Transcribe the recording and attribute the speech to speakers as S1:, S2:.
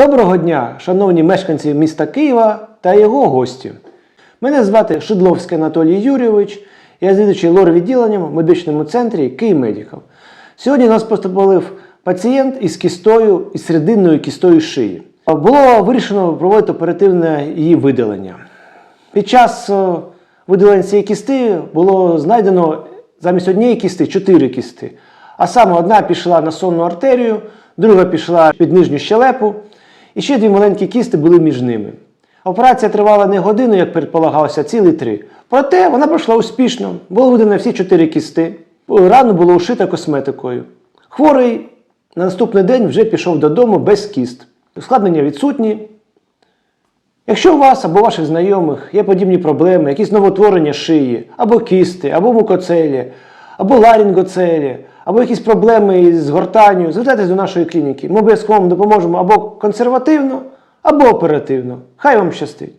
S1: Доброго дня, шановні мешканці міста Києва та його гості. Мене звати Шидловський Анатолій Юрійович, я завідуючий лор відділенням в медичному центрі Київмедикал. Сьогодні нас поступив пацієнт із кістою, із серединною кістою шиї. Було вирішено проводити оперативне її видалення. Під час е, видалення цієї кісти було знайдено замість однієї кісти чотири кісти. А саме одна пішла на сонну артерію, друга пішла під нижню щелепу, і ще дві маленькі кісти були між ними. Операція тривала не годину, як предполагалося, цілі три. Проте вона пройшла успішно, було видано всі чотири кісти. Рану було ушито косметикою. Хворий на наступний день вже пішов додому без кіст. Ускладнення відсутні, Якщо у вас або ваших знайомих є подібні проблеми, якісь новотворення шиї, або кісти, або мукоцелі, або ларінгоцелі, або якісь проблеми із гортанню, звертайтесь до нашої клініки. Ми обов'язково вам допоможемо або консервативно, або оперативно. Хай вам щастить!